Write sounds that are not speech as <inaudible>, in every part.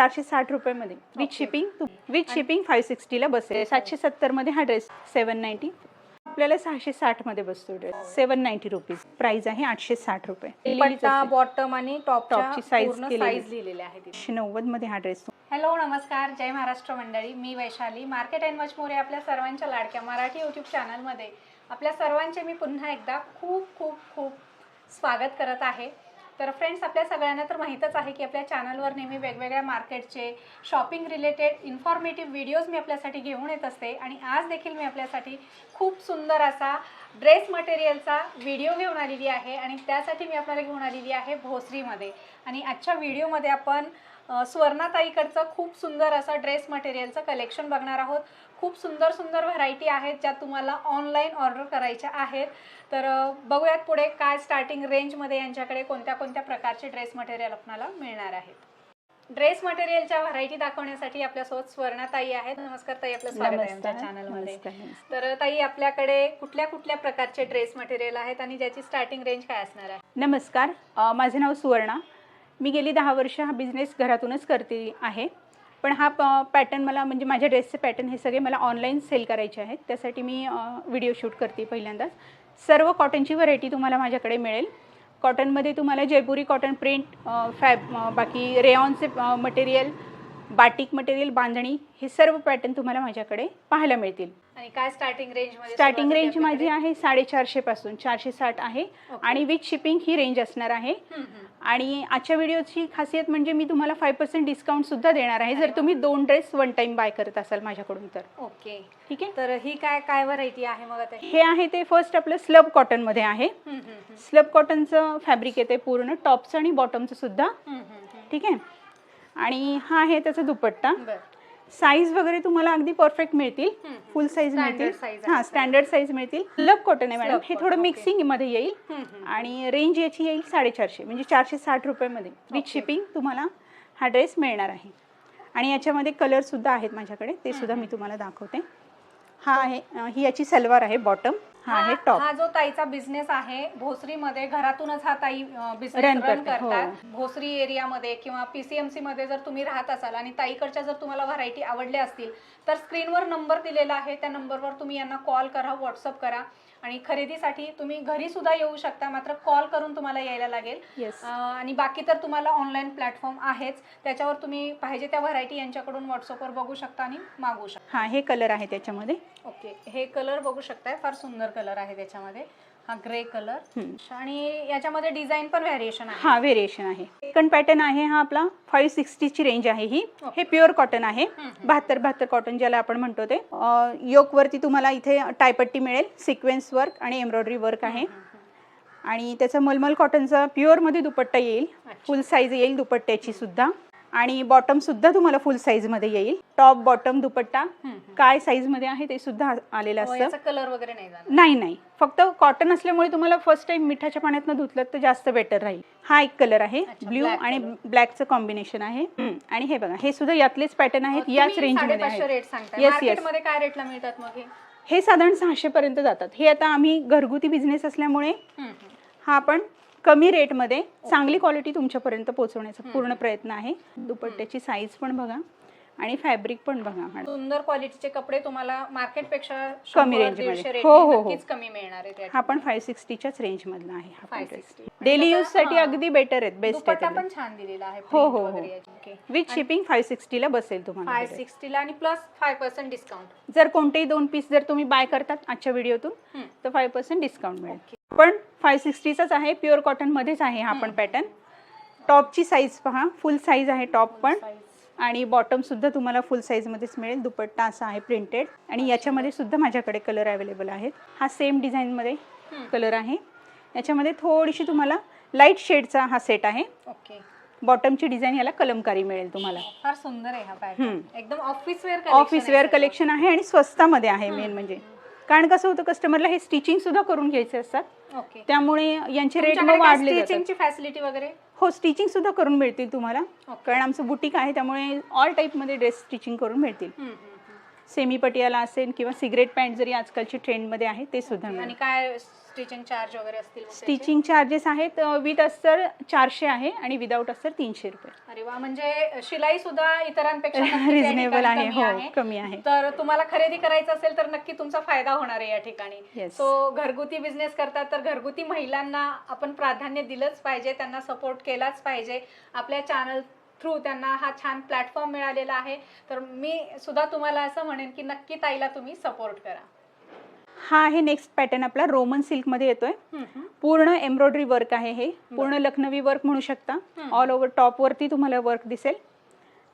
चारशे साठ रुपयेमध्ये. With shipping with shipping five सिक्स्टीला बसेल सातशे सत्तरमध्ये हा ड्रेस सेवन नाईन्टी आपल्याला सहाशे साठमध्ये बसतो dress seven ninety rupees price आहे आठशे साठ रुपये. बॉटम आणि टॉपच्या टॉपची. साईज लिहिलेले आहे तिथे आठशे नव्वदमध्ये हा ड्रेस हॅलो नमस्कार. जय महाराष्ट्र मंडळी. मी Vaishali. Market and much more आपल्या सर्वांच्या लाडक्या मराठी यूट्यूब चॅनलमध्ये आपल्या सर्वांचे मी पुन्हा एकदा खूप खूप खूप स्वागत करत आहे. तर फ्रेंड्स आपल्या सगळ्यांना तर माहीतच आहे की आपल्या चॅनलवर नेहमी वेगवेगळ्या मार्केटचे शॉपिंग रिलेटेड इन्फॉर्मेटिव्ह व्हिडिओज मी आपल्यासाठी घेऊन येत असते आणि आज देखील मी आपल्यासाठी खूप सुंदर असा ड्रेस मटेरियलचा व्हिडिओ घेऊन आलेली आहे आणि त्यासाठी मी आपल्याला घेऊन आलेली आहे भोसरीमध्ये. आणि आजच्या व्हिडिओमध्ये आपण सुवर्णाताईकडचं खूप सुंदर असं ड्रेस मटेरियलचं कलेक्शन बघणार आहोत. खूप सुंदर सुंदर व्हरायटी आहेत ज्या तुम्हाला ऑनलाईन ऑर्डर करायच्या आहेत. तर बघूयात पुढे काय स्टार्टिंग रेंजमध्ये यांच्याकडे कोणत्या कोणत्या प्रकारचे ड्रेस मटेरियल आपल्याला मिळणार आहेत. ड्रेस मटेरियलच्या व्हरायटी दाखवण्यासाठी आपल्यासोबत स्वर्णाताई आहेत. नमस्कार ताई आपलं स्वागत आहे आमच्या चॅनलमध्ये. तर ताई आपल्याकडे कुठल्या कुठल्या प्रकारचे ड्रेस मटेरियल आहेत आणि ज्याची स्टार्टिंग रेंज काय असणार आहे? नमस्कार माझे नाव सुवर्णा. मी गेली दहा वर्ष हा बिझनेस घरातूनच करते आहे. पण हा पॅटर्न मला म्हणजे माझ्या ड्रेसचे पॅटर्न हे सगळे मला ऑनलाईन सेल करायचे आहेत. त्यासाठी मी व्हिडिओ शूट करते पहिल्यांदाच. सर्व कॉटनची व्हरायटी तुम्हाला माझ्याकडे मिळेल. कॉटनमध्ये तुम्हाला जयपुरी कॉटन प्रिंट फॅब बाकी रेऑनचे मटेरियल बाटिक मटेरियल बांधणी हे सर्व पॅटर्न तुम्हाला माझ्याकडे पाहायला मिळतील. आणि काय स्टार्टिंग रेंजमध्ये स्टार्टिंग आहे रेंज माझी? आहे साडेचारशे पासून चारशे साठ आहे. आणि विथ शिपिंग ही रेंज असणार आहे. आणि आजच्या व्हिडिओची खासियत म्हणजे मी तुम्हाला फाय पर्सेंट डिस्काउंट सुद्धा देणार आहे. जर तुम्ही दोन ड्रेस वन टाइम बाय करत असाल माझ्याकडून तर. ओके. ठीक आहे? तर ही काय काय व्हरायटी आहे मग आता? हे आहे ते फर्स्ट आपलं स्लब आहे. हम्म, हम्म, हम्म. स्लब कॉटनचं फॅब्रिक येते पूर्ण टॉपचं आणि बॉटमचं सुद्धा. ठीक आहे? आणि हा आहे त्याचा दुपट्टा. साईज वगैरे तुम्हाला अगदी परफेक्ट मिळतील. फुल साईज मिळतील. हां स्टँडर्ड साईज मिळतील स्लब कॉटन आहे मॅडम हे थोडं. मिक्सिंगमध्ये येईल. आणि रेंज याची येईल साडेचारशे म्हणजे चारशे साठ रुपयेमध्ये विथ. शिपिंग तुम्हाला हा ड्रेस मिळणार आहे आणि याच्यामध्ये कलर सुद्धा आहेत माझ्याकडे ते सुद्धा मी तुम्हाला दाखवते हा आहे अं, ही याची सलवार आहे बॉटम हा आहे हा टॉप हा जो ताईचा बिझनेस आहे भोसरीमध्ये घरातूनच हा ताई बिझनेस रन करते, हो. करतात. भोसरी एरियामध्ये किंवा पीसीएमसी मध्ये जर तुम्ही राहत असाल आणि ताईकडच्या जर तुम्हाला व्हरायटी आवडल्या असतील तर स्क्रीनवर नंबर दिलेला आहे त्या नंबरवर तुम्ही यांना कॉल करा व्हॉट्सअप करा. आणि खरेदीसाठी तुम्ही घरी सुद्धा येऊ शकता. मात्र कॉल करून तुम्हाला यायला लागेल. अं, आणि बाकी तर तुम्हाला ऑनलाईन प्लॅटफॉर्म आहेच. त्याच्यावर तुम्ही पाहिजे त्या व्हरायटी यांच्याकडून व्हॉट्सअपवर बघू शकता आणि मागवू शकता. हा हे कलर आहे त्याच्यामध्ये. ओके हे कलर बघू शकताय. फार सुंदर कलर आहे त्याच्यामध्ये. हा ग्रे कलर. आणि याच्यामध्ये डिझाईन पण व्हॅरिएशन आहे. हा व्हेरिएशन आहे. सेकंड पॅटर्न आहे हा आपला. फाईव्ह सिक्स्टीची रेंज आहे ही. हे प्युअर कॉटन आहे. बहात्तर बहात्तर कॉटन ज्याला आपण म्हणतो ते. योक वरती तुम्हाला इथे टायपट्टी मिळेल. सिक्वेन्स वर्क आणि एम्ब्रॉयडरी वर्क आहे. आणि त्याचा मलमल कॉटनचा प्युअरमध्ये दुपट्टा येईल. फुल साईज येईल दुपट्ट्याची सुद्धा. आणि बॉटम सुद्धा तुम्हाला फुल साईजमध्ये येईल. टॉप बॉटम दुपट्टा काय साईजमध्ये आहे ते सुद्धा आलेलं असतं. याचा कलर वगैरे नाही नाही नाही. फक्त कॉटन असल्यामुळे तुम्हाला फर्स्ट टाइम मिठाच्या पाण्यातनं धुतलं तर जास्त बेटर राहील. हा एक कलर आहे ब्ल्यू आणि. ब्लॅकचं कॉम्बिनेशन आहे. आणि हे बघा हे सुद्धा यातलेच पॅटर्न आहेत याच रेंजमध्ये काय रेटला मिळतात मग हे? हे साधारण सहाशे पर्यंत जातात. हे आता आम्ही घरगुती बिझनेस असल्यामुळे. हा आपण कमी रेटमध्ये चांगली क्वालिटी तुमच्यापर्यंत पोहोचवण्याचा पूर्ण प्रयत्न आहे दुपट्ट्याची साईज पण बघा आणि फॅब्रिक पण बघा मॅडम सुंदर क्वालिटीचे कपडे तुम्हाला मार्केटपेक्षा कमी मध्ये. रेट हो, हो, हो. कमी मिळणार आहे हा पण फाईव्ह सिक्स्टीच्याच रेंज मधला आहे हा 560. डेली यूजसाठी. अगदी बेटर आहेत बेस्ट दुपट्टा आहेत छान दिलेला आहे हो, हो, हो. विथ शिपिंग फाईव्ह सिक्स्टीला बसेल तुम्हाला फाय हे dress. सिक्स्टीला आणि प्लस फाय पर्सेंट डिस्काउंट जर कोणतेही दोन पीस जर तुम्ही बाय करतात आजच्या व्हिडिओतून हम्म. तर फाईव्ह पर्सेंट डिस्काउंट मिळेल पण फाईव्ह सिक्स्टीचाच आहे प्युअर कॉटन मध्येच आहे हा पण पॅटर्न टॉपची साईज पहा फुल साईज आहे टॉप पण. आणि बॉटम सुद्धा तुम्हाला फुल साईज मध्येच मिळेल. दुपट्टा असा आहे प्रिंटेड आणि याच्यामध्ये सुद्धा माझ्याकडे कलर अवेलेबल आहेत. हा सेम डिझाईन मध्ये हम्म. कलर आहे. याच्यामध्ये थोडीशी तुम्हाला लाइट शेडचा हा सेट आहे. ओके बॉटमची डिझाईन याला कलमकारी मिळेल तुम्हाला. फार सुंदर आहे हा. एकदम office wear office wear collection आहे आणि स्वस्तामध्ये आहे मेन म्हणजे. कारण कसं होतं कस्टमरला हे स्टिचिंग सुद्धा करून घ्यायचे असतात. ओके त्यामुळे यांचे रेट मग वाढले जातात. स्टिचिंगची फॅसिलिटी वगैरे? हो स्टिचिंग सुद्धा करून मिळतील तुम्हाला. कारण आमचं बुटीक आहे त्यामुळे ऑल टाईपमध्ये ड्रेस स्टिचिंग करून मिळतील. हम्म, हम्म, हम्म. सेमी पटियाला असेल किंवा सिगरेट पॅन्ट जरी आजकालची ट्रेंडमध्ये आहे ते सुद्धा आणि मिळेल. काय स्टिचिंग चार्ज वगैरे असतील मग त्याचे? स्टिचिंग चार्जेस आहेत विथ अस्तर चारशे आहे आणि विदाऊट अस्तर तीनशे रुपये. अरे वा म्हणजे शिलाई सुद्धा इतरांपेक्षा नक्कीच या रिझनेबल ठिकाणी आहे कमी हो कमी आहे. तर तुम्हाला खरेदी करायचं असेल तर नक्की तुमचा फायदा होणार आहे या ठिकाणी. Yes. सो घरगुती बिझनेस करतात तर घरगुती महिलांना आपण प्राधान्य दिलंच पाहिजे त्यांना सपोर्ट केलाच पाहिजे. आपल्या चॅनल थ्रू त्यांना हा छान प्लॅटफॉर्म मिळालेला आहे. तर मी सुद्धा तुम्हाला असं म्हणेन की नक्की ताईला तुम्ही सपोर्ट करा. हा आहे नेक्स्ट पॅटर्न आपला रोमन सिल्कमध्ये येतोय. पूर्ण एम्ब्रॉयडरी वर्क आहे हे. पूर्ण लखनवी वर्क म्हणू शकता. ऑल ओव्हर टॉपवरती तुम्हाला वर्क दिसेल.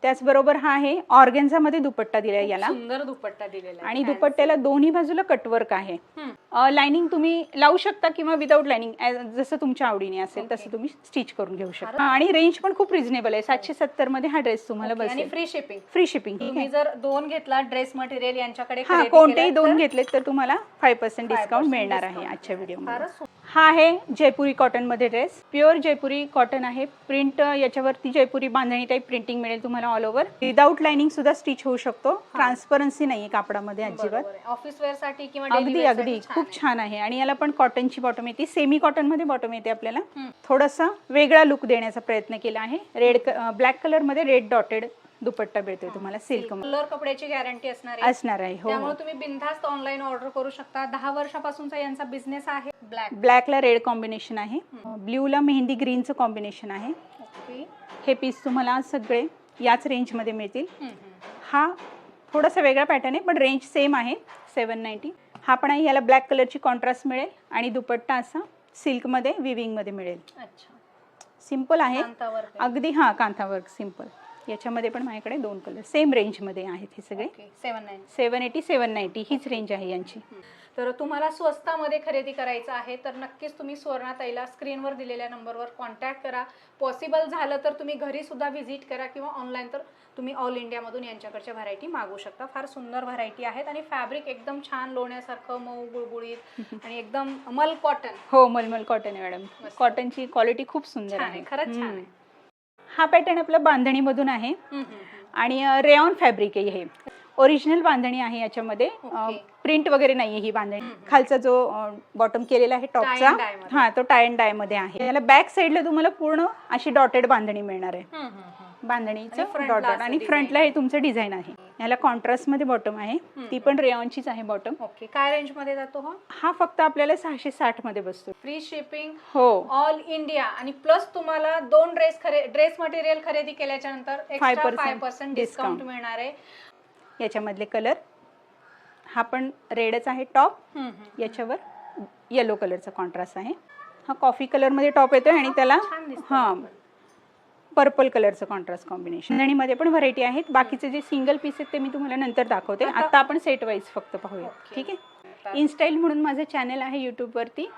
त्याचबरोबर हा आहे ऑर्गेन्झामध्ये दुपट्टा दिलाय याला सुंदर दुपट्टा दिलेला आहे आणि Fancy. दुपट्ट्याला दोन्ही बाजूला कटवर्क आहे हम्म. लाइनिंग तुम्ही लावू शकता किंवा विदाऊट लाइनिंग जसं तुमच्या आवडीने असेल Okay. तसं तुम्ही स्टिच करून घेऊ शकता आणि रेंज पण खूप रिझनेबल आहे सातशे सत्तरमध्ये हा ड्रेस तुम्हाला Okay, आणि बसेल फ्री शिपिंग फ्री शिपिंग ठीक तुम्ही आहे जर दोन घेतला ड्रेस मटेरियल यांच्याकडे हा खरेदी कोणतेही केलं दोन तर घेतलेत तर तुम्हाला फाईव्ह पर्सेंट 5% डिस्काउंट मिळणार आहे discount आजच्या मिळणार. व्हिडिओमध्ये फारच सुंदर. हा आहे जयपुरी कॉटनमध्ये ड्रेस प्युअर जयपुरी कॉटन आहे प्रिंट याच्यावरती जयपुरी बांधणी टाईप प्रिंटिंग मिळेल तुम्हाला ऑल ओव्हर विदाऊट लाइनिंग सुद्धा स्टिच होऊ शकतो. ट्रान्सपरन्सी नाहीये कापडामध्ये अजिबात. ऑफिस वेअरसाठी किंवा अगदी अगदी. खूप. छान आहे. आणि याला पण कॉटनची बॉटम येते. सेमी कॉटनमध्ये बॉटम येते आपल्याला. थोडासा वेगळा लुक देण्याचा प्रयत्न केला आहे. रेड ब्लॅक कलरमध्ये रेड डॉटेड दुपट्टा मिळतोय तुम्हाला सिल्क कलर कपड्याची गॅरंटी असणार आहे. असणार आहे. हो त्यामुळे तुम्ही बिनधास्त ऑनलाईन ऑर्डर करू शकता. दहा वर्षापासूनचा यांचा बिझनेस आहे ब्लॅक ब्लॅकला रेड कॉम्बिनेशन आहे. ब्ल्यूला मेहंदी ग्रीनचं कॉम्बिनेशन आहे. हे पीस तुम्हाला सगळे याच रेंजमध्ये मिळतील. हा थोडासा वेगळा पॅटर्न आहे पण रेंज सेम आहे सेवन नाईन्टी हा पण आहे याला ब्लॅक कलरची कॉन्ट्रास्ट मिळेल आणि दुपट्टा असा सिल्कमध्ये विविंगमध्ये मिळेल. अच्छा. सिंपल आहे. अगदी हां कांथा वर्क सिंपल याच्यामध्ये पण माझ्याकडे दोन कलर सेम रेंजमध्ये आहेत हे सगळे. Seven nine seven eighty seven ninety हीच रेंज आहे यांची. तर तुम्हाला स्वस्तामध्ये खरेदी करायचं आहे तर नक्कीच तुम्ही सुवर्णाताईला स्क्रीनवर दिलेल्या नंबरवर कॉन्टॅक्ट करा. पॉसिबल झालं तर तुम्ही घरी सुद्धा व्हिजिट करा किंवा ऑनलाईन तर तुम्ही ऑल इंडियामधून यांच्याकडच्या व्हरायटी मागू शकता. फार सुंदर व्हरायटी आहेत आणि फॅब्रिक एकदम छान लोण्यासारखं मऊ गुळगुळीत <laughs> आणि एकदम मल कॉटन हो मलमल कॉटन आहे मॅडम. कॉटनची क्वालिटी खूप सुंदर आहे. खरंच छान. आहे. हा पॅटर्न आपला बांधणीमधून आहे. आणि रेऑन फॅब्रिक आहे हे. ओरिजिनल बांधणी आहे याच्यामध्ये. प्रिंट वगैरे नाहीये ही बांधणी. खालचा जो बॉटम केलेला आहे टॉपचा. हा तो टाय अँड डायमध्ये आहे. याला बॅक साईडला तुम्हाला पूर्ण अशी डॉटेड बांधणी मिळणार आहे. बांधणीचं डॉटेड आणि फ्रंटला हे तुमचं डिझाईन आहे. याला कॉन्ट्रास्टमध्ये बॉटम आहे. ती पण रेऑनचीच आहे बॉटम ओके काय रेंजमध्ये जातो हा? हा फक्त आपल्याला सहाशे साठमध्ये बसतो. फ्री शिपिंग हो. ऑल इंडिया आणि प्लस तुम्हाला दोन ड्रेस खरे ड्रेस मटेरियल खरेदी केल्याच्यानंतर एक्स्ट्रा 5% फाय पर्सेंट डिस्काउंट. मिळणार आहे. याच्यामधले कलर हा पण रेडच आहे टॉप. याच्यावर येलो कलरचा कॉन्ट्रास्ट आहे. हा कॉफी कलरमध्ये टॉप येतोय आणि त्याला हा पर्पल कलरचं कॉन्ट्रास्ट कॉम्बिनेशन आणि मध्ये पण व्हरायटी आहेत. बाकीचे जे सिंगल पीस आहेत ते मी तुम्हाला नंतर दाखवते. आता- आपण सेट वाईज फक्त पाहूया. ठीक आहे? इनस्टाईल म्हणून माझं चॅनल आहे यूट्यूबवरती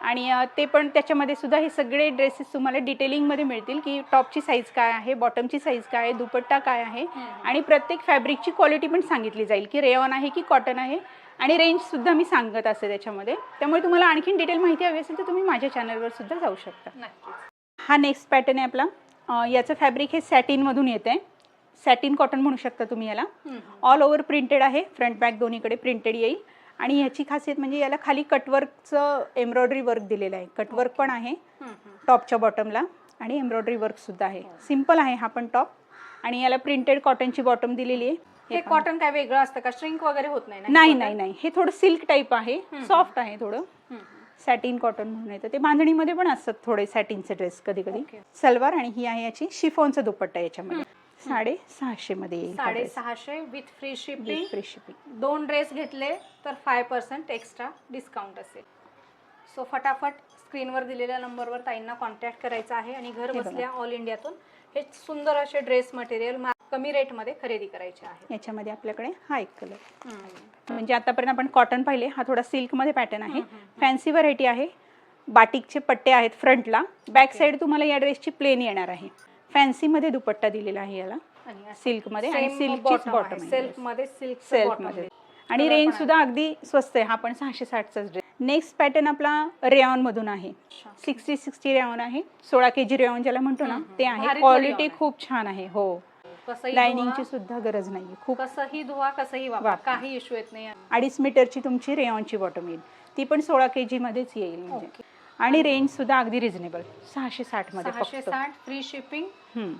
आणि ते पण त्याच्यामध्ये सुद्धा हे सगळे ड्रेसेस तुम्हाला डिटेलिंगमध्ये मिळतील की टॉपची साईज काय आहे बॉटमची साईज काय आहे दुपट्टा काय आहे. आणि प्रत्येक फॅब्रिकची क्वालिटी पण सांगितली जाईल की रेऑन आहे की कॉटन आहे. आणि रेंजसुद्धा मी सांगत असते त्याच्यामध्ये. त्यामुळे तुम्हाला आणखीन डिटेल माहिती हवी असेल तर तुम्ही माझ्या चॅनलवर सुद्धा जाऊ शकता. नक्कीच. हा नेक्स्ट पॅटर्न आहे आपला. याचं फॅब्रिक हे सॅटिनमधून येतं आहे सॅटिन कॉटन म्हणू शकता तुम्ही याला. ऑल ओव्हर प्रिंटेड आहे. फ्रंट बॅक दोन्हीकडे प्रिंटेड येईल. आणि ह्याची खासियत म्हणजे याला खाली कटवर्कचं एम्ब्रॉयडरी वर्क दिलेलं आहे. कटवर्क पण आहे टॉपच्या बॉटमला आणि एम्ब्रॉयडरी वर्कसुद्धा आहे. सिंपल आहे हा पण टॉप आणि याला प्रिंटेड कॉटनची बॉटम दिलेली आहे. हे हे. कॉटन काय वेगळं असतं का? श्रिंक वगैरे होत नाही ना हे नाही? नाही नाही. हे थोडं सिल्क टाईप आहे. सॉफ्ट आहे थोडं. सॅटिन कॉटन म्हणून येतं. ते बांधणीमध्ये पण असतात थोडे सॅटिनचे ड्रेस कधी कधी. सलवार आणि ही आहे याची शिफॉनचा दुपट्टा याच्यामध्ये. साडे सहाशे मध्ये येईल साडे सहाशे with free shipping free shipping दोन ड्रेस घेतले तर फाय पर्सेंट एक्स्ट्रा डिस्काउंट असेल. सो फटाफट स्क्रीनवर दिलेल्या नंबरवर ताईंना कॉन्टॅक्ट करायचा आहे आणि घर हे बघा. बसल्या ऑल इंडियातून हे सुंदर असे ड्रेस मटेरियल कमी रेटमध्ये खरेदी करायचे आहे याच्यामध्ये आपल्याकडे हा एक कलर म्हणजे आतापर्यंत आपण कॉटन पाहिले हा थोडा सिल्कमध्ये पॅटर्न आहे. फॅन्सी व्हरायटी आहे. बाटिकचे पट्टे आहेत फ्रंटला बॅक साईड तुम्हाला या ड्रेसची प्लेन येणार आहे. फॅन्सीमध्ये दुपट्टा दिलेला आहे याला. सिल्कमध्ये आणि सिल्कचीच बॉटम आहे सेल्फमध्ये सिल्क सेल्फमध्ये आणि रेंज सुद्धा अगदी स्वस्त आहे. हा पण सहाशे साठचाच ड्रेस नेक्स्ट पॅटर्न आपला रेऑन मधून आहे. सिक्स्टी सिक्स्टी रेऑन आहे. सोळा के जी रेऑन ज्याला म्हणतो ना. ते आहे. क्वालिटी. खूप छान आहे. हो. धुवा, सुद्धा गरज नाहीये. खूप कसंही धुवा कसंही वापरा. काही इश्यू येत नाही. अडीच मीटरची तुमची रेयॉनची बॉटम येईल. ती पण सोळा के जी मध्येच येईल म्हणजे. आणि रेंज सुद्धा अगदी रिझनेबल सहाशे साठमध्ये सहाशे फक्त साठ फ्री शिपिंग हम्म.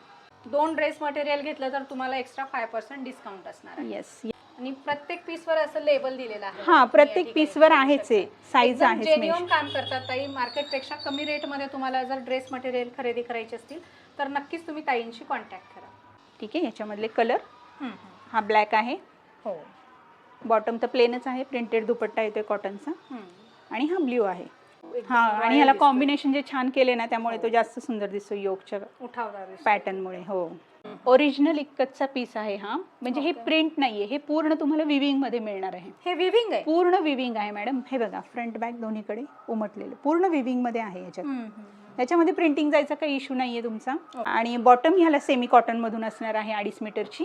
दोन ड्रेस मटेरियल घेतलं तर तुम्हाला एक्स्ट्रा फाय पर्सेंट डिस्काउंट असणार आहे. येस आणि प्रत्येक पीसवर असं लेबल दिलेलं आहे. हा प्रत्येक पीसवर आहेच आहे. साईज आहेच genuine मेन्शन काम करतात ताई. मार्केटपेक्षा कमी रेटमध्ये तुम्हाला जर ड्रेस मटेरियल खरेदी करायचे असतील तर नक्कीच तुम्ही ताईंशी कॉन्टॅक्ट करा. ठीक आहे याच्यामधले कलर हा ब्लॅक आहे. हो. बॉटम तर प्लेनच आहे. प्रिंटेड दुपट्टा येतोय कॉटनचा. आणि हा ब्ल्यू आहे. हा आणि ह्याला. कॉम्बिनेशन जे छान केले ना त्यामुळे तो जास्त सुंदर दिसतो योगच्या उठावदार. पॅटर्नमुळे हो. ओरिजिनल इक्कतचा पीस आहे हा. म्हणजे हे. प्रिंट नाहीये हे पूर्ण तुम्हाला विविंगमध्ये मिळणार आहे. हे विविंग आहे? पूर्ण विविंग आहे मॅडम हे बघा फ्रंट बॅक दोन्हीकडे उमटलेलं पूर्ण विविंगमध्ये आहे याच्यात. त्याच्यामध्ये प्रिंटिंग जायचा काही इश्यू नाहीये तुमचा. आणि बॉटम ह्याला सेमी कॉटन मधून असणार आहे अडीच मीटरची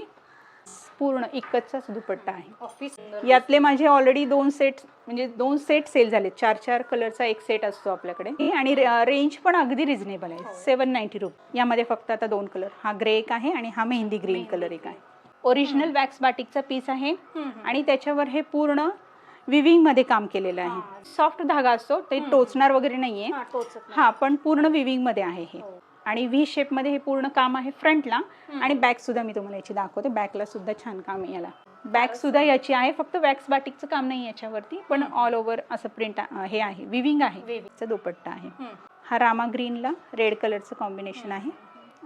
पूर्ण इक्कतचाच दुपट्टा आहे. ऑफिस यातले माझे ऑलरेडी दोन सेट म्हणजे दोन सेट सेल झाले चार चार कलरचा एक सेट असतो आपल्याकडे. आणि रेंज पण अगदी रिझनेबल आहे. सेवन नाईन्टी रुपये यामध्ये फक्त आता दोन कलर हा ग्रे एक आहे आणि हा मेहंदी ग्रीन कलर एक आहे. ओरिजिनल वॅक्स बाटिकचा पीस आहे. आणि त्याच्यावर हे पूर्ण विविंगमध्ये काम केलेलं. आहे. सॉफ्ट धागा असतो. ते. टोचणार वगैरे नाहीये. हा. हा पण पूर्ण विविंगमध्ये आहे हे. हो. आणि व्ही शेपमध्ये हे पूर्ण काम आहे फ्रंटला. आणि बॅक सुद्धा मी तुम्हाला याची दाखवते. बॅकला सुद्धा छान काम आहे याला. बॅक सुद्धा याची आहे. फक्त वॅक्स बाटिकचं काम नाही याच्यावरती पण ऑल ओव्हर असं प्रिंट हे आहे. विविंग आहे. दुपट्टा आहे. हा रामा ग्रीनला रेड कलरचं कॉम्बिनेशन आहे.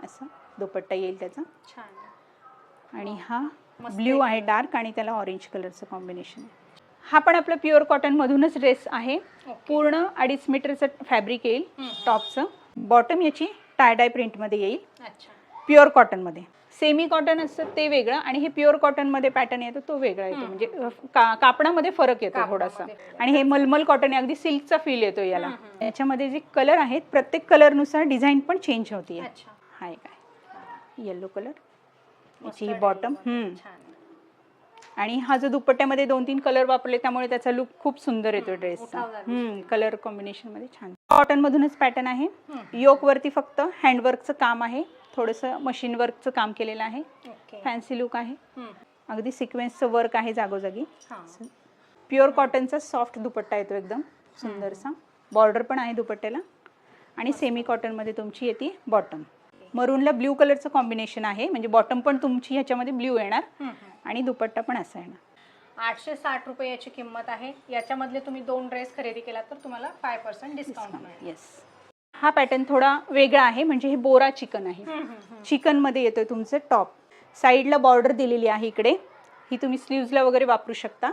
असं दुपट्टा येईल त्याचा. छान. आणि हा ब्ल्यू आहे. डार्क आणि त्याला ऑरेंज कलरचं कॉम्बिनेशन आहे. हा पण आपलं प्युअर कॉटन मधूनच ड्रेस आहे. पूर्ण अडीच मीटरचं फॅब्रिक येईल. टॉपचं बॉटम याची टायडाय प्रिंटमध्ये येईल. प्युअर कॉटनमध्ये सेमी कॉटन असतं ते वेगळं आणि हे प्युअर कॉटनमध्ये पॅटर्न येतो तो वेगळा येतो. म्हणजे का कापडामध्ये फरक येतो थोडासा. आणि हे मलमल कॉटन आहे अगदी सिल्कचा फील येतो याला. याच्यामध्ये जे कलर आहेत प्रत्येक कलरनुसार डिझाईन पण चेंज होती हा एक आहे येल्लो कलर याची ही बॉटम आणि हा जो दुपट्ट्यामध्ये दोन तीन कलर वापरले त्यामुळे त्याचा लुक खूप सुंदर येतो ड्रेसचा. कलर कॉम्बिनेशनमध्ये छान कॉटन मधूनच पॅटर्न आहे. हम्म. योक वरती फक्त हँडवर्कचं काम आहे. थोडंसं मशीन वर्कचं काम केलेलं आहे. फॅन्सी लुक आहे. अगदी सिक्वेन्सचं वर्क आहे जागोजागी. हा. प्युअर कॉटनचा सॉफ्ट दुपट्टा येतो एकदम सुंदरसा. बॉर्डर पण आहे दुपट्ट्याला. आणि सेमी कॉटनमध्ये तुमची येते बॉटम मरूनला ब्ल्यू कलरचं कॉम्बिनेशन आहे. म्हणजे बॉटम पण तुमची ह्याच्यामध्ये ब्ल्यू येणार. आणि दुपट्टा पण असा येणार. आठशे साठ रुपये याची किंमत आहे. याच्यामधले तुम्ही दोन ड्रेस खरेदी केला तर तुम्हाला फाय पर्सेंट डिस्काउंट मिळेल. येस हा पॅटर्न थोडा वेगळा आहे म्हणजे हे बोरा चिकन आहे. हम्म. चिकनमध्ये येतोय तुमचं टॉप साईडला बॉर्डर दिलेली आहे इकडे. ही तुम्ही स्लीव्जला वगैरे वापरू शकता.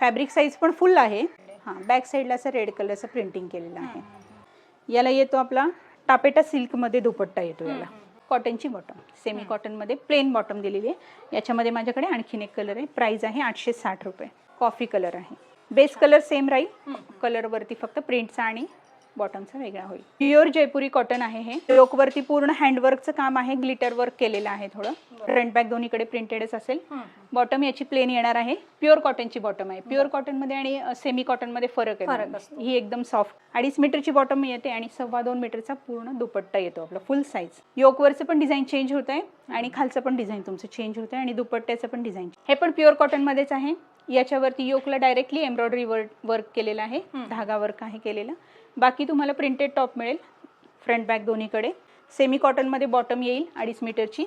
फॅब्रिक साईज पण फुल आहे. हां बॅक साईडला असं रेड कलरचं प्रिंटिंग केलेलं आहे. याला येतो आपला टापेटा सिल्कमध्ये दुपट्टा येतो याला. कॉटनची बॉटम सेमी कॉटनमध्ये प्लेन बॉटम दिलेली आहे. याच्यामध्ये माझ्याकडे आणखीन एक कलर आहे. प्राइस आहे आठशे साठ रुपये. कॉफी कलर आहे. बेस कलर सेम राहील. कलरवरती फक्त प्रिंटचा आणि बॉटमचा वेगळा होईल. प्युअर जयपुरी कॉटन आहे हे. योकवरती पूर्ण हँडवर्कचं काम आहे ग्लिटर वर्क केलेलं आहे थोडं. फ्रंट बॅक दोन्हीकडे प्रिंटेडच असेल. बॉटम याची प्लेन येणार आहे. प्युअर कॉटनची बॉटम आहे. प्युअर कॉटनमध्ये आणि सेमी कॉटनमध्ये फरक आहे. ही एकदम सॉफ्ट अडीच मीटरची बॉटम येते आणि सव्वा दोन मीटरचा पूर्ण दुपट्टा येतो आपला फुल साईज योकवरचं पण डिझाईन चेंज होत आहे आणि खालचं पण डिझाईन तुमचं चेंज होत आहे आणि दुपट्ट्याचं पण डिझाईन हे पण प्युअर कॉटनमध्येच आहे. याच्यावरती योकला डायरेक्टली एम्ब्रॉयडरी वर्क वर्क केलेलं आहे. धागा वर्क आहे केलेलं. बाकी तुम्हाला प्रिंटेड टॉप मिळेल फ्रंट बॅक दोन्हीकडे. सेमी कॉटनमध्ये बॉटम येईल अडीच मीटरची.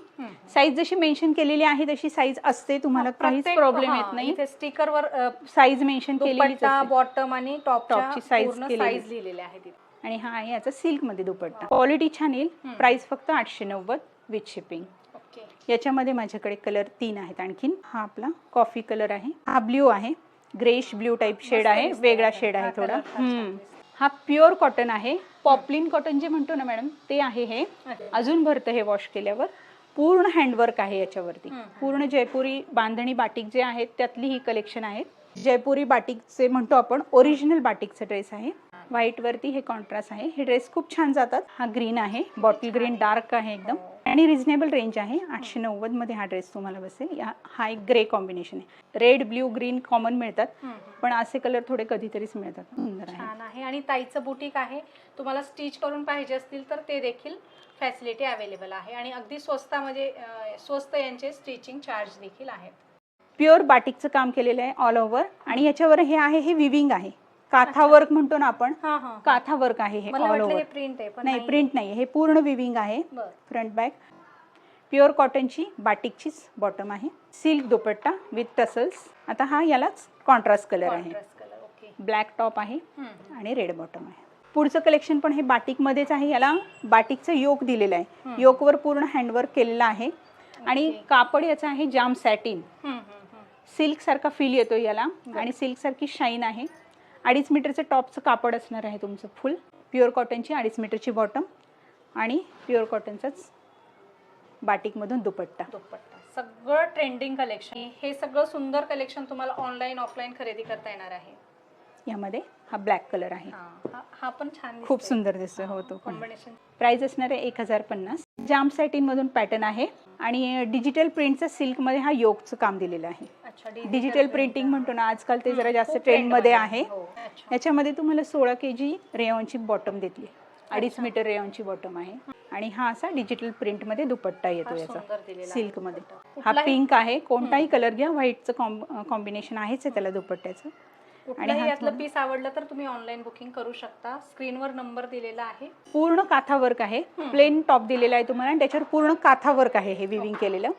साईज जशी मेन्शन केलेली आहे तशी साईज असते. तुम्हाला काहीच प्रॉब्लेम येत नाही. स्टिकरवर साईज मेन्शन केलेली बॉटम आणि टॉपच्या टॉपची केलेली. साईज लिहिलेले आहे आणि हा आहे याचा सिल्कमध्ये दुपट्टा. क्वालिटी छान येईल. प्राइस फक्त आठशे नव्वद विथ शिपिंग याच्यामध्ये माझ्याकडे कलर तीन आहेत आणखीन. हा आपला कॉफी कलर आहे. हा ब्ल्यू आहे. ग्रेश ब्ल्यू टाईप शेड आहे. वेगळा शेड आहे थोडा. हा प्युअर कॉटन आहे. पॉपलिन कॉटन जे म्हणतो ना मॅडम ते आहे हे. अजून भरतं हे वॉश केल्यावर. पूर्ण हँडवर्क आहे याच्यावरती. पूर्ण जयपुरी बांधणी बाटिक जे आहेत त्यातली ही कलेक्शन आहेत जयपुरी बाटिकचे म्हणतो आपण ओरिजिनल बाटिकचं ड्रेस आहे. व्हाईट वरती हे कॉन्ट्रास्ट आहे. हे ड्रेस खूप छान जातात. हा ग्रीन आहे. बॉटल ग्रीन डार्क आहे एकदम. हो. आणि रिझनेबल रेंज आहे आठशे नव्वदमध्ये हा ड्रेस तुम्हाला बसेल. या हा एक ग्रे कॉम्बिनेशन आहे. रेड ब्ल्यू ग्रीन कॉमन मिळतात. पण असे कलर थोडे कधीतरीच मिळतात. सुंदर आहे. छान आहे. आणि ताईचं बुटीक आहे. तुम्हाला स्टिच करून पाहिजे असतील तर ते देखील फॅसिलिटी अवेलेबल आहे. आणि अगदी स्वस्तामध्ये अं, स्वस्त यांचे स्टिचिंग चार्ज देखील आहेत. प्युअर बाटिकचं काम केलेलं आहे ऑल ओव्हर आणि याच्यावर हे आहे हे विविंग आहे. काथा. वर्क म्हणतो ना आपण हा हा काथा वर्क आहे हे मला ऑल वाटलं हे ओव्हर प्रिंट आहे पण नाही प्रिंट नाही हे पूर्ण विविंग आहे. बर. फ्रंट बॅक प्युअर कॉटनची बाटिकचीच बॉटम आहे. सिल्क दुपट्टा विथ टसल्स आता हा यालाच कॉन्ट्रास्ट कलर आहे. ब्लॅक टॉप आहे हम्म, आणि रेड बॉटम आहे. पुढचं कलेक्शन पण हे बाटिकमध्येच आहे. याला बाटिकचं योक दिलेलं आहे. योकवर पूर्ण हँडवर्क केलेलं आहे. आणि. कापड याचं आहे जाम सॅटिन हम्म, हम्म, हम्म. सिल्क सारखा फील येतो याला. आणि सिल्क सारखी शाईन आहे. अडीच मीटरचं टॉपचं कापड असणार आहे तुमचं फुल. प्युअर कॉटनची अडीच मीटरची बॉटम आणि प्युअर कॉटनचाच बाटिकमधून दुपट्टा. दुपट्टा. सगळं ट्रेंडिंग कलेक्शन हे सगळं सुंदर कलेक्शन तुम्हाला ऑनलाईन ऑफलाईन खरेदी करता येणार आहे. यामध्ये हा ब्लॅक कलर आहे. हा, हा- हा पण छान खूप सुंदर दिसतोय हो तो कॉम्बिनेशन प्राइस असणार आहे एक हजार पन्नास. जाम सॅटिन मधून पॅटर्न आहे आणि डिजिटल प्रिंटचं सिल्कमध्ये हा योगचं काम दिलेलं आहे. अच्छा डिजिटल प्रिंटिंग म्हणतो ना आजकाल ते जरा जास्त खूप ट्रेंडमध्ये trend आहे. हो, अच्छा. याच्यामध्ये तुम्हाला सोळा के जी रेयॉनची बॉटम देतली अडीच. मीटर रेयॉनची बॉटम आहे. आणि हा असा डिजिटल प्रिंटमध्ये दुपट्टा येतो याचा सुंदर दिलेला आहे सिल्कमध्ये दुपट्टा. हा कुठलाही- पिंक आहे कोणताही कलर घ्या व्हाईटचं कॉम्बिनेशन आहेच आहे त्याला दुपट्ट्याचं. कुठलंही यातलं पीस आवडलं तर तुम्ही ऑनलाईन बुकिंग करू शकता. स्क्रीनवर नंबर दिलेला आहे. पूर्ण काथा वर्क आहे. प्लेन टॉप दिलेला आहे तुम्हाला. आणि त्याच्यावर पूर्ण काथा वर्क आहे हे विविंग केलेलं.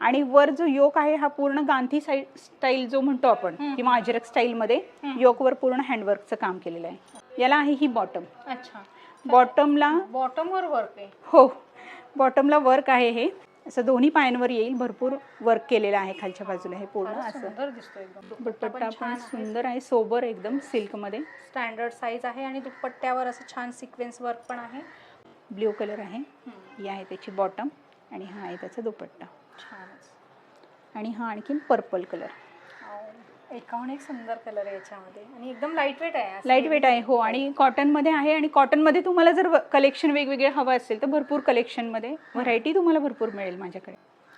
आणि वर जो योक आहे हा पूर्ण गांधी स्टाईल जो म्हणतो आपण. किंवा अजरक स्टाईलमध्ये हम्म. योकवर पूर्ण हँडवर्कचं काम केलेलं आहे. याला आहे ही बॉटम अच्छा. बॉटमला बॉटम वर वर्क आहे. हो. बॉटमला वर्क आहे हे. असं दोन्ही पायांवर येईल भरपूर वर्क केलेलं आहे खालच्या बाजूला हे पूर्ण असं. सुंदर दिसतो एकदम. दुपट्टा पण छान सुंदर आहे सोबर एकदम सिल्कमध्ये. स्टँडर्ड साईज आहे आणि दुपट्ट्यावर असं छान सिक्वेन्स वर्क पण आहे. ब्ल्यू कलर आहे. ही आहे त्याची बॉटम आणि हा आहे त्याचा दुपट्टा. छानच. आणि हा आणखीन पर्पल कलर एकाहून एक सुंदर कलर आहे याच्यामध्ये. आणि एकदम लाइट वेट आहे असं. लाइट वेट आहे हो. आणि कॉटनमध्ये आहे आणि कॉटनमध्ये तुम्हाला जर कलेक्शन वेगवेगळे हवं असेल तर भरपूर कलेक्शनमध्ये व्हरायटी तुम्हाला भरपूर मिळेल माझ्याकडे.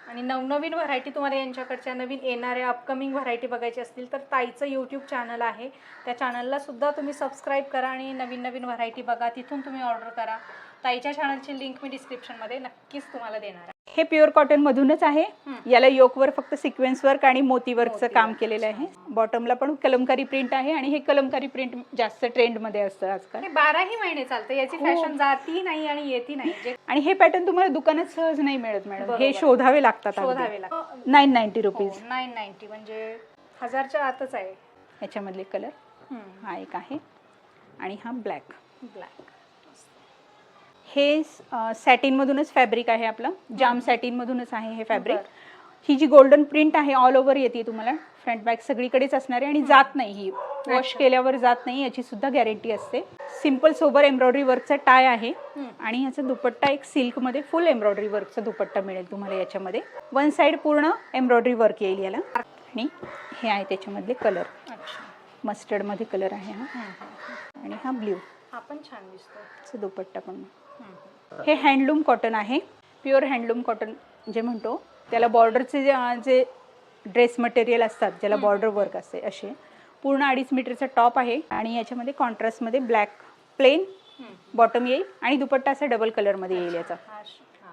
आणि नवनवीन व्हरायटी तुम्हाला यांच्याकडच्या नवीन येणाऱ्या अपकमिंग व्हरायटी बघायची असतील तर ताईचं यूट्यूब चॅनल आहे. त्या चॅनलला सुद्धा तुम्ही सबस्क्राईब करा आणि नवीन नवीन व्हरायटी बघा. तिथून तुम्ही ऑर्डर करा. ताईच्या चॅनलची लिंक मी डिस्क्रिप्शनमध्ये नक्कीच तुम्हाला देणार आहे. हे प्युअर कॉटन मधूनच आहे. याला योकवर फक्त सिक्वेन्स वर्क आणि मोती वर्कचं काम. केलेलं आहे. बॉटमला पण कलमकारी प्रिंट आहे आणि हे कलमकारी प्रिंट जास्त ट्रेंडमध्ये असतं आजकाल. हे बाराही महिने चालतं. याची. फॅशन जाती नाही आणि येती नाही. जे आणि हे पॅटर्न तुम्हाला दुकानात सहज नाही मिळत मॅडम हे. शोधावे लागतात शोधावे लागतात. Nine ninety rupees nine ninety म्हणजे हजारच्या आतच आहे. याच्यामधले कलर हा. एक आहे. आणि हा ब्लॅक ब्लॅक हे सॅटिनमधूनच फॅब्रिक आहे आपलं. जाम सॅटिनमधूनच आहे हे फॅब्रिक बरं. ही जी गोल्डन प्रिंट आहे ऑल ओव्हर येते तुम्हाला. फ्रंट बॅक सगळीकडेच असणार आहे आणि जात नाही ही. वॉश. केल्यावर जात नाही याची सुद्धा गॅरंटी असते. सिंपल सोबर एम्ब्रॉयडरी वर्कचा टाय आहे. आणि याचा दुपट्टा एक सिल्कमध्ये फुल एम्ब्रॉयडरी वर्कचा दुपट्टा मिळेल तुम्हाला याच्यामध्ये. वन साईड पूर्ण एम्ब्रॉयडरी वर्क येईल याला. आणि हे आहे त्याच्यामधले कलर मस्टर्डमध्ये कलर आहे हा. आणि हा ब्ल्यू हा पण छान दिसतो दुपट्टा पण. हे हँडलूम कॉटन आहे प्युअर हँडलूम कॉटन जे म्हणतो त्याला बॉर्डरचे जे जे ड्रेस मटेरियल असतात ज्याला. बॉर्डर वर्क असते असे पूर्ण अडीच मीटरचा टॉप आहे आणि याच्यामध्ये कॉन्ट्रास्टमध्ये ब्लॅक प्लेन. बॉटम येईल आणि दुपट्टा असा डबल कलरमध्ये येईल याचा.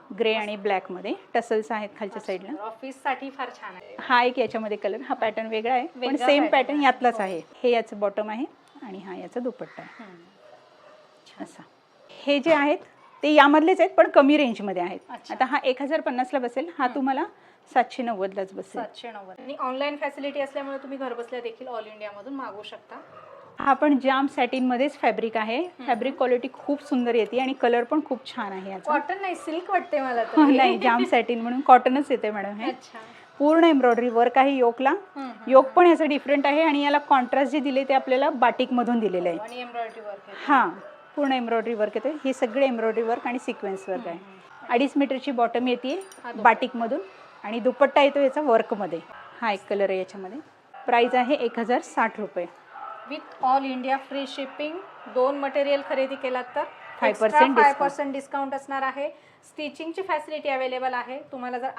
ग्रे आणि ब्लॅकमध्ये टसल्स आहेत खालच्या साईडला ऑफिससाठी फार छान आहे हा एक याच्यामध्ये कलर हा पॅटर्न वेगळा आहे पण सेम पॅटर्न. यातलाच हो. आहे हे याचं बॉटम आहे आणि हा याचा दुपट्टा आहे. असा हे जे आहेत ते यामधलेच आहेत पण कमी रेंजमध्ये आहेत. अच्छा. आता हा एक हजार पन्नासला बसेल हा तुम्हाला सातशे नव्वदलाच बसेल. सातशे नव्वद. आणि ऑनलाईन फॅसिलिटी असल्यामुळे तुम्ही घरबसल्या देखील ऑल इंडियामधून मागवू शकता. हा पण जाम सॅटिनमध्येच फॅब्रिक आहे. फॅब्रिक क्वालिटी खूप सुंदर येते आणि कलर पण खूप छान आहे याचा. कॉटन नाही सिल्क वाटते मला तर. हो, नाही जाम सॅटिन म्हणून कॉटनच येते मॅडम हे. अच्छा. पूर्ण एम्ब्रॉयडरी वर्क आहे योकला. हम्म, हम्म. योक पण याचं डिफरंट आहे आणि याला कॉन्ट्रास्ट जे दिले ते आपल्याला बाटिकमधून दिलेलं आहे. आणि एम्ब्रॉयडरी वर्क आहे. हां. पूर्ण एम्ब्रॉयडरी वर्क येते हे सगळे एम्ब्रॉयडरी वर्क आणि सिक्वेन्स वर्क आहे. अडीच मीटरची बॉटम येते. बाटिकमधून आणि दुपट्टा येतो याचा वर्कमध्ये हा एक कलर आहे याच्यामध्ये. प्राईज आहे एक हजार साठ रुपये. With all India free shipping दोन मटेरियल खरेदी केलात तर five percent five percent discount असणार आहे. स्टिचिंगची फॅसिलिटी अवेलेबल आहे. तुम्हाला जर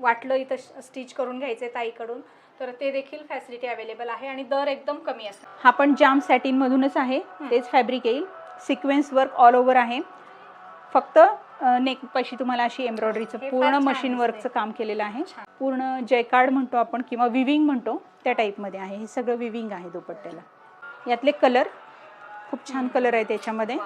वाटलं इथं स्टिच करून घ्यायचं ताईकडून तर ते देखील फॅसिलिटी अवेलेबल आहे आणि दर एकदम कमी असणार. हा पण जाम सॅटिनमधूनच आहे. तेच फॅब्रिक येईल. सिक्वेन्स वर्क ऑल ओव्हर आहे. फक्त नेक पाशी तुम्हाला अशी एम्ब्रॉयडरीचं पूर्ण मशीन. वर्कचं काम केलेलं आहे. पूर्ण जयकार्ड म्हणतो आपण किंवा विविंग म्हणतो त्या टाईपमध्ये आहे. हे सगळं विविंग आहे दुपट्ट्याला. यातले कलर खूप छान कलर आहे त्याच्यामध्ये.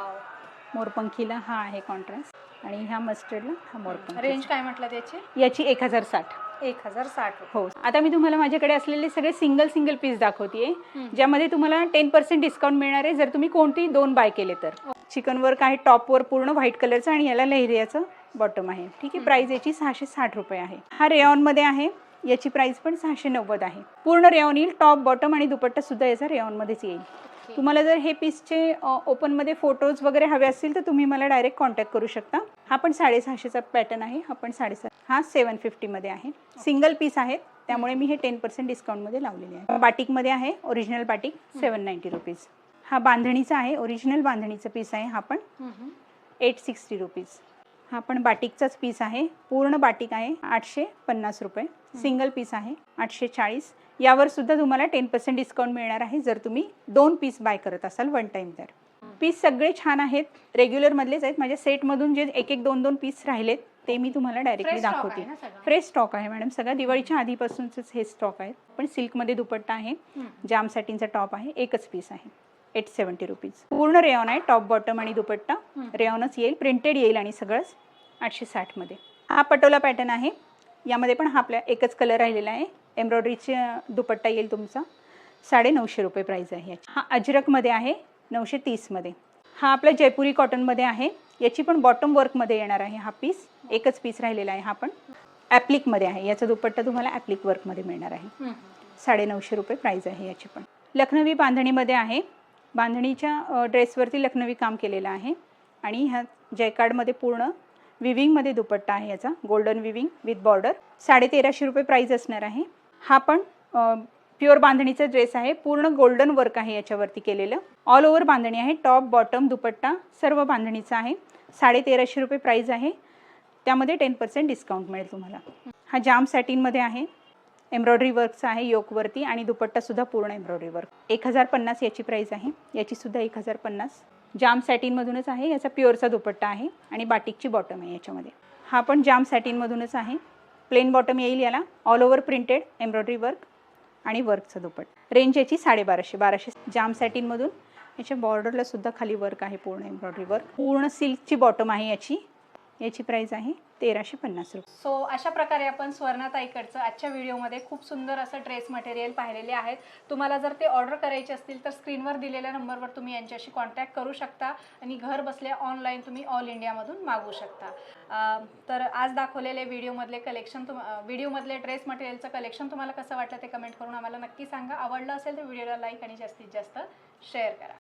मोरपंखीला हा आहे कॉन्ट्रास्ट आणि ह्या मस्टर्डला हा मोरपंखी रेंज काय म्हटलं त्याची? याची एक हजार साठ. एक हजार साठ हो. आता मी तुम्हाला माझ्याकडे असलेले सगळे सिंगल सिंगल पीस दाखवते. ज्यामध्ये तुम्हाला टेन पर्सेंट डिस्काउंट मिळणार आहे जर तुम्ही कोणती दोन बाय केले तर. चिकन वर्क आहे टॉपवर पूर्ण व्हाईट कलरचं आणि याला लहरियाचं बॉटम आहे. ठीक आहे प्राइस याची सहाशे साठ रुपये आहे. हा रेऑनमध्ये आहे याची प्राइस पण सहाशे नव्वद आहे. पूर्ण रेऑन येईल टॉप बॉटम आणि दुपट्टा सुद्धा याचा रेऑनमध्येच येईल. तुम्हाला जर हे पीसचे ओपनमध्ये फोटोज वगैरे हवे असतील तर तुम्ही मला डायरेक्ट कॉन्टॅक्ट करू शकता. हा पण साडेसहाशेचा पॅटर्न आहे. हा पण साडेसहा हा सेवन फिफ्टीमध्ये आहे. सिंगल पीस आहेत. त्यामुळे मी हे टेन पर्सेंट डिस्काउंटमध्ये लावलेले आहे. बाटिकमध्ये आहे. Original batik seven ninety rupees हा बांधणीचा आहे. ओरिजिनल बांधणीचा पीस आहे. हा पण एट सिक्स्टी रुपीज हा पण बाटिकचाच पीस आहे. पूर्ण बाटिक आहे. आठशे पन्नास रुपये. सिंगल पीस आहे. आठशे चाळीस. यावर सुद्धा तुम्हाला टेन पर्सेंट डिस्काउंट मिळणार आहे जर तुम्ही दोन पीस बाय करत असाल वन टाईम तर. पीस सगळे छान आहेत. रेग्युलरमधलेच आहेत. माझ्या सेटमधून जे एक एक दोन दोन पीस राहिलेत ते मी तुम्हाला डायरेक्टली दाखवते? फ्रेश स्टॉक आहे मॅडम. सगळा दिवाळीच्या आधीपासूनच हे स्टॉक आहे पण सिल्कमध्ये दुपट्टा आहे. जाम सॅटिनचा टॉप आहे. एकच पीस आहे. Eight seventy rupees. पूर्ण रेऑन आहे टॉप बॉटम आणि दुपट्टा. रेऑनच येईल प्रिंटेड येईल आणि सगळंच आठशे साठमध्ये हा पटोला पॅटर्न आहे. यामध्ये पण हा आपल्या एकच कलर राहिलेला आहे. एम्ब्रॉयडरीचे दुपट्टा येईल तुमचा. साडे नऊशे रुपये प्राईस आहे याची. हा अजरकमध्ये आहे नऊशे तीसमध्ये हा आपला जयपुरी कॉटनमध्ये आहे. याची पण बॉटम वर्कमध्ये येणार आहे हा पीस एकच पीस राहिलेला आहे हा पण. ॲप्लिकमध्ये आहे. याचा दुपट्टा तुम्हाला ॲप्लिक वर्कमध्ये मिळणार आहे. साडे नऊशे रुपये प्राईज आहे याची पण. लखनवी बांधणीमध्ये आहे. बांधणीच्या ड्रेसवरती लखनवी काम केलेलं आहे आणि ह्या जयकार्डमध्ये पूर्ण विविंगमध्ये दुपट्टा आहे याचा गोल्डन विविंग विथ बॉर्डर. साडे तेराशे रुपये प्राईज असणार आहे. हा पण प्युअर बांधणीचा ड्रेस आहे. पूर्ण गोल्डन वर्क आहे याच्यावरती केलेलं. ऑल ओव्हर बांधणी आहे. टॉप बॉटम दुपट्टा सर्व बांधणीचा आहे. साडे तेराशे रुपये प्राईज आहे. त्यामध्ये टेन पर्सेंट डिस्काउंट मिळेल तुम्हाला. हा जाम सॅटिनमध्ये आहे. एम्ब्रॉयडरी वर्क्स आहे योकवरती आणि दुपट्टासुद्धा पूर्ण एम्ब्रॉयडरी वर्क. एक हजार पन्नास याची प्राईस आहे. याचीसुद्धा एक हजार पन्नास. जाम सॅटिनमधूनच आहे. याचा प्युअरचा दुपट्टा आहे आणि बाटिकची बॉटम आहे याच्यामध्ये. हा पण जाम सॅटिनमधूनच आहे. प्लेन बॉटम येईल याला. All over printed embroidery work आणि वर्कचा दुपट रेंज याची साडेबाराशे बाराशे. जाम सॅटिनमधून याच्या बॉर्डरला सुद्धा खाली वर्क आहे पूर्ण एम्ब्रॉयडरी वर्क पूर्ण सिल्कची बॉटम आहे याची. याची प्राईस आहे तेराशे पन्नास रुपये. सो अशा प्रकारे आपण स्वर्णाताईकडचं आजच्या व्हिडिओमध्ये खूप सुंदर असं ड्रेस मटेरियल पाहिलेले आहेत. तुम्हाला जर ते ऑर्डर करायचे असतील तर स्क्रीनवर दिलेल्या नंबरवर तुम्ही यांच्याशी कॉन्टॅक्ट करू शकता आणि घर बसल्या ऑनलाईन तुम्ही ऑल इंडियामधून मागवू शकता. तर आज दाखवलेले व्हिडिओमधले कलेक्शन तुम व्हिडिओमधले ड्रेस मटेरियलचं कलेक्शन तुम्हाला कसं वाटलं ते कमेंट करून आम्हाला नक्की सांगा. आवडलं असेल तर व्हिडिओला लाईक आणि जास्तीत जास्त शेअर करा.